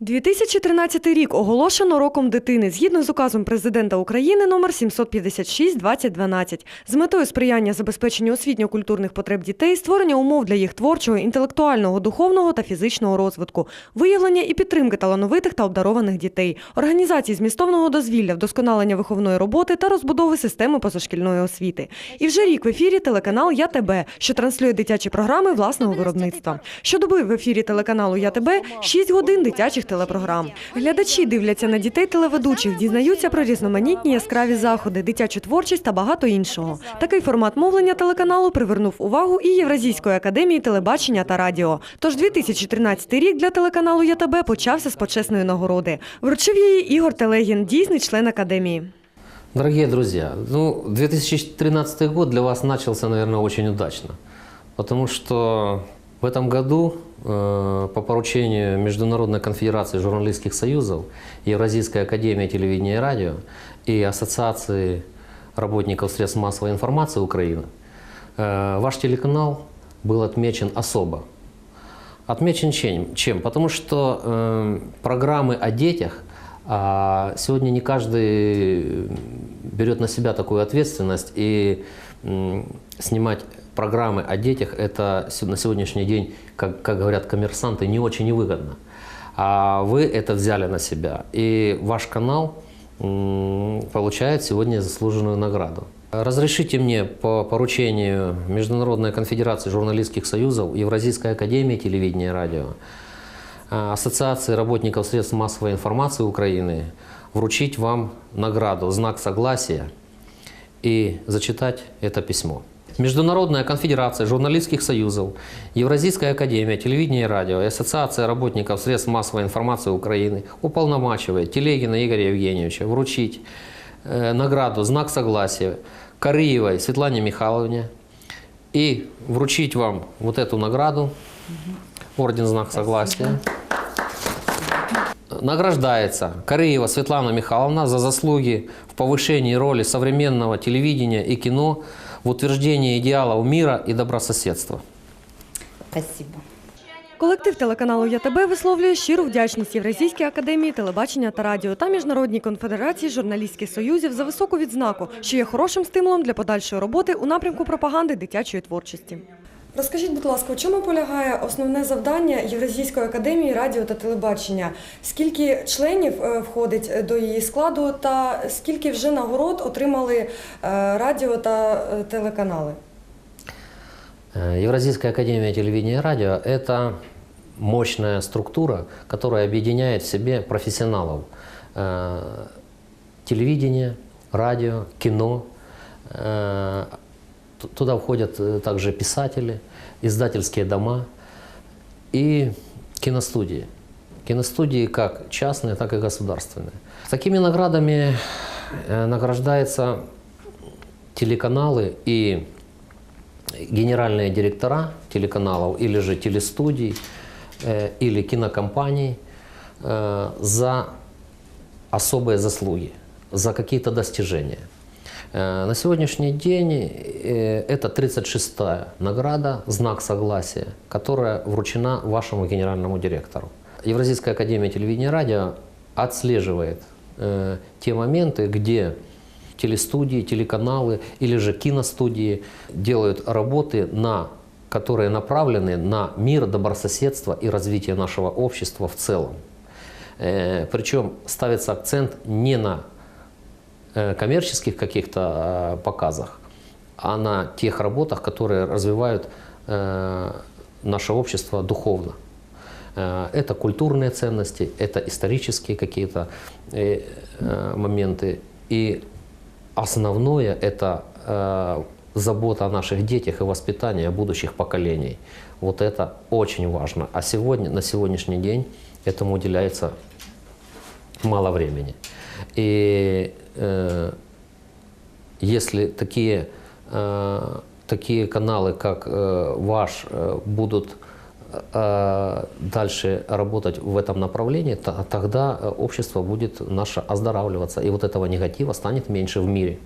2013 рік оголошено роком дитини згідно з указом президента України номер 756 2012 з метою сприяння забезпеченню освітньо-культурних потреб дітей, створення умов для їх творчого, інтелектуального, духовного та фізичного розвитку, виявлення і підтримки талановитих та обдарованих дітей, організації змістовного дозвілля, вдосконалення виховної роботи та розбудови системи позашкільної освіти. І вже рік в ефірі телеканал Я ТБ, що транслює дитячі програми власного виробництва. Щодоби в ефірі телеканалу Я ТБ 6 годин дитячих телепрограм. Глядачі дивляться на дітей телеведучих, дізнаються про різноманітні яскраві заходи, дитячу творчість та багато іншого. Такий формат мовлення телеканалу привернув увагу і Євразійської академії телебачення та радіо. Тож 2013 рік для телеканалу ЯТБ почався з почесної нагороди. Вручив її Ігор Телегін, дійсний член академії. Дорогие друзья, ну, 2013 год для вас начался, наверное, очень удачно. Потому что в этом году э, по поручению Международной конфедерации журналистских союзов, Евразийской академии телевидения и радио и Ассоциации работников средств массовой информации Украины, э, ваш телеканал был отмечен особо. Отмечен чем? чем? Потому что э, программы о детях а сегодня не каждый берет на себя такую ответственность и м, снимать программы о детях это на сегодняшний день, как, как говорят коммерсанты, не очень и выгодно. А вы это взяли на себя, и ваш канал получает сегодня заслуженную награду. Разрешите мне по поручению Международной конфедерации журналистских союзов, Евразийской академии телевидения и радио, а, Ассоциации работников средств массовой информации Украины вручить вам награду «Знак согласия» и зачитать это письмо. Международная конфедерация журналистских союзов, Евразийская академия телевидения и радио и Ассоциация работников средств массовой информации Украины уполномачивает Телегина Игоря Евгеньевича вручить э, награду «Знак согласия» Карыевой Светлане Михайловне и вручить вам вот эту награду, орден «Знак согласия». Награждается Карыева Светлана Михайловна за заслуги в повышении роли современного телевидения и кино в утверждении идеалов мира и добрососедства. Спасибо. Колектив телеканалу ЯТБ висловлює щиру вдячність Євразійській академії телебачення та радіо та Міжнародній конфедерації журналістських союзів за високу відзнаку, що є хорошим стимулом для подальшої роботи у напрямку пропаганди дитячої творчості. Розкажіть, будь ласка, у чому полягає основне завдання Євразійської академії радіо та телебачення? Скільки членів е, входить до її складу, та скільки вже нагород отримали е, радіо та е, телеканали? Э, Евразийская академия телевидения и радио – это мощная структура, которая объединяет в себе профессионалов э, телевидения, радио, кино. Туда входят э, также писатели, издательские дома и киностудии. Киностудии как частные, так и государственные. Такими наградами э, награждаются телеканалы и генеральные директора телеканалов или же телестудий э, или кинокомпаний за особые заслуги, за какие-то достижения. Э, на сегодняшний день э, это 36-я награда «Знак согласия», которая вручена вашему генеральному директору. Евразийская академия телевидения и радио отслеживает э, те моменты, где телестудии, телеканалы или же киностудии делают работы, на, которые направлены на мир, добрососедство и развитие нашего общества в целом. Причем ставится акцент не на коммерческих каких-то э, показах, а на тех работах, которые развивают э, наше общество духовно. Э, Это культурные ценности, это исторические какие-то э, э, моменты. И основное – это э, забота о наших детях и воспитание будущих поколений. Вот это очень важно. А сегодня, на сегодняшний день этому уделяется мало времени. И э, если такие, э, такие каналы, как э, ваш, э, будут э, дальше работать в этом направлении, то- тогда э, общество будет наше оздоравливаться, и вот этого негатива станет меньше в мире.